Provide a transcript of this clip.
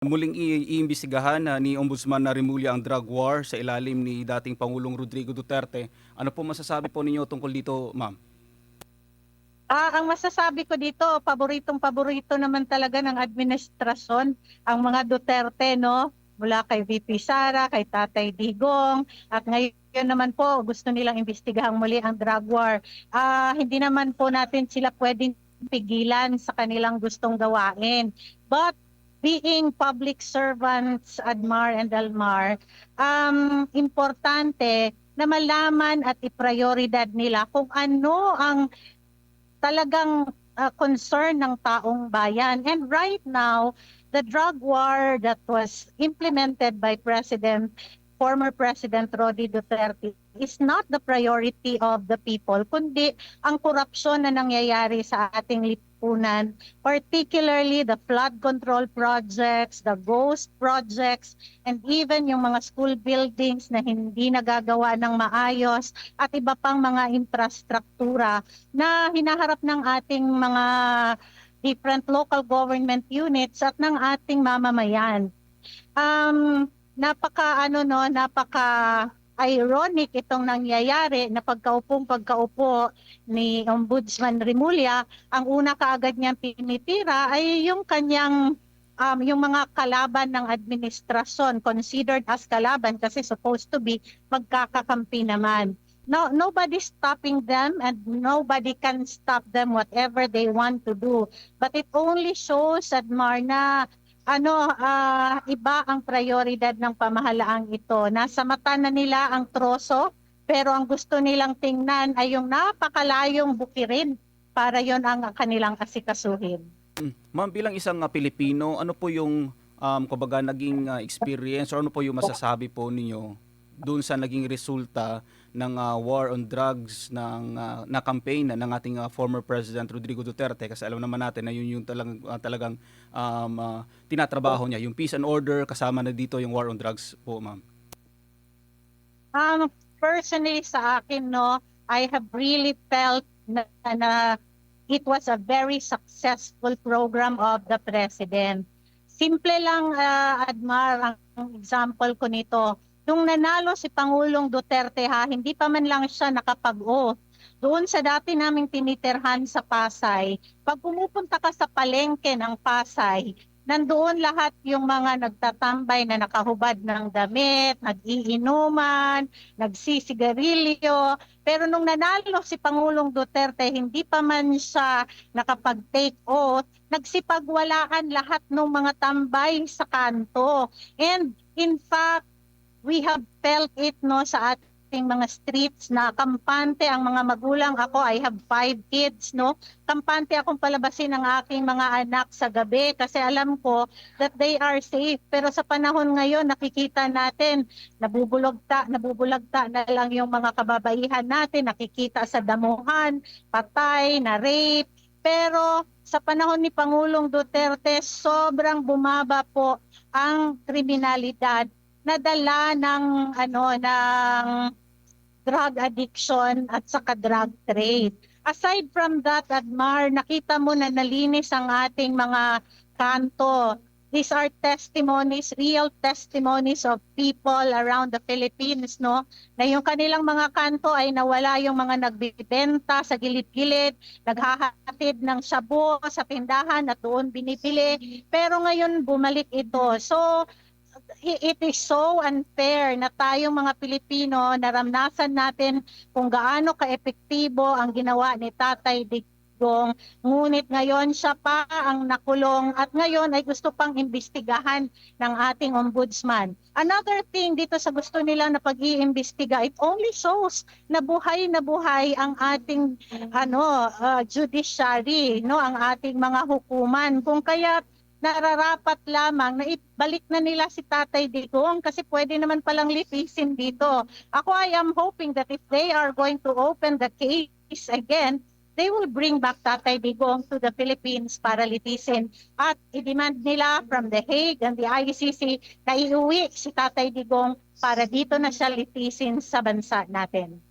Muling iimbestigahan ni Ombudsman na Rimulya ang drug war sa ilalim ni dating Pangulong Rodrigo Duterte. Ano po masasabi po ninyo tungkol dito, ma'am? Ah, ang masasabi ko dito, paboritong paborito naman talaga ng administrasyon ang mga Duterte, no? Mula kay VP Sara, kay Tatay Digong, at ngayon naman po gusto nilang imbestigahang muli ang drug war. Ah, hindi naman po natin sila pwedeng pigilan sa kanilang gustong gawain. But being public servants, Admar and Almar, um, importante na malaman at iprioridad nila kung ano ang talagang uh, concern ng taong bayan. And right now, the drug war that was implemented by President, former President Rodi Duterte is not the priority of the people, kundi ang korupsyon na nangyayari sa ating lipunan, particularly the flood control projects, the ghost projects, and even yung mga school buildings na hindi nagagawa ng maayos at iba pang mga infrastruktura na hinaharap ng ating mga different local government units at ng ating mamamayan. Um, napaka ano no, napaka ironic itong nangyayari na pagkaupong pagkaupo ni Ombudsman Rimulya, ang una kaagad niyang tinitira ay yung kanyang um, yung mga kalaban ng administrasyon considered as kalaban kasi supposed to be magkakakampi naman. No, nobody's stopping them and nobody can stop them whatever they want to do. But it only shows, Admar, na ano, ah, iba ang prioridad ng pamahalaang ito. Nasa mata na nila ang troso, pero ang gusto nilang tingnan ay yung napakalayong bukirin para yon ang kanilang asikasuhin. Mm. Ma'am, bilang isang uh, Pilipino, ano po yung um, kumbaga naging uh, experience or ano po yung masasabi po ninyo doon sa naging resulta ng uh, war on drugs ng uh, na campaign ng ating uh, former President Rodrigo Duterte kasi alam naman natin na yun yung talagang uh, talagang um, uh, tinatrabaho niya yung peace and order kasama na dito yung war on drugs po ma'am. Um, personally sa akin, no, I have really felt na, na it was a very successful program of the President. Simple lang, uh, Admar, ang example ko nito. Nung nanalo si Pangulong Duterte ha, hindi pa man lang siya nakapag-o. Doon sa dati naming tinitirhan sa Pasay, pag pumupunta ka sa palengke ng Pasay, nandoon lahat yung mga nagtatambay na nakahubad ng damit, nag-iinuman, nagsisigarilyo. Pero nung nanalo si Pangulong Duterte, hindi pa man siya nakapag-take oath, nagsipagwalaan lahat ng mga tambay sa kanto. And in fact, we have felt it no sa ating mga streets na kampante ang mga magulang. Ako I have five kids no. Kampante akong palabasin ang aking mga anak sa gabi kasi alam ko that they are safe. Pero sa panahon ngayon nakikita natin nabubulagta nabubulagta na lang yung mga kababaihan natin. Nakikita sa damuhan patay na rape. Pero sa panahon ni Pangulong Duterte sobrang bumaba po ang kriminalidad nadala ng ano ng drug addiction at saka drug trade. Aside from that, Admar, nakita mo na nalinis ang ating mga kanto. These are testimonies, real testimonies of people around the Philippines, no? Na yung kanilang mga kanto ay nawala yung mga nagbibenta sa gilid-gilid, naghahatid ng shabu sa tindahan at doon binibili. Pero ngayon bumalik ito. So, it is so unfair na tayong mga Pilipino naramnasan natin kung gaano kaepektibo ang ginawa ni Tatay Digong. Ngunit ngayon siya pa ang nakulong at ngayon ay gusto pang imbestigahan ng ating ombudsman. Another thing dito sa gusto nila na pag-iimbestiga, it only shows na buhay na buhay ang ating ano uh, judiciary, no, ang ating mga hukuman. Kung kaya nararapat lamang na ibalik na nila si Tatay Digong kasi pwede naman palang litisin dito. Ako I am hoping that if they are going to open the case again, they will bring back Tatay Digong to the Philippines para litisin at i-demand nila from the Hague and the ICC na iuwi si Tatay Digong para dito na siya litisin sa bansa natin.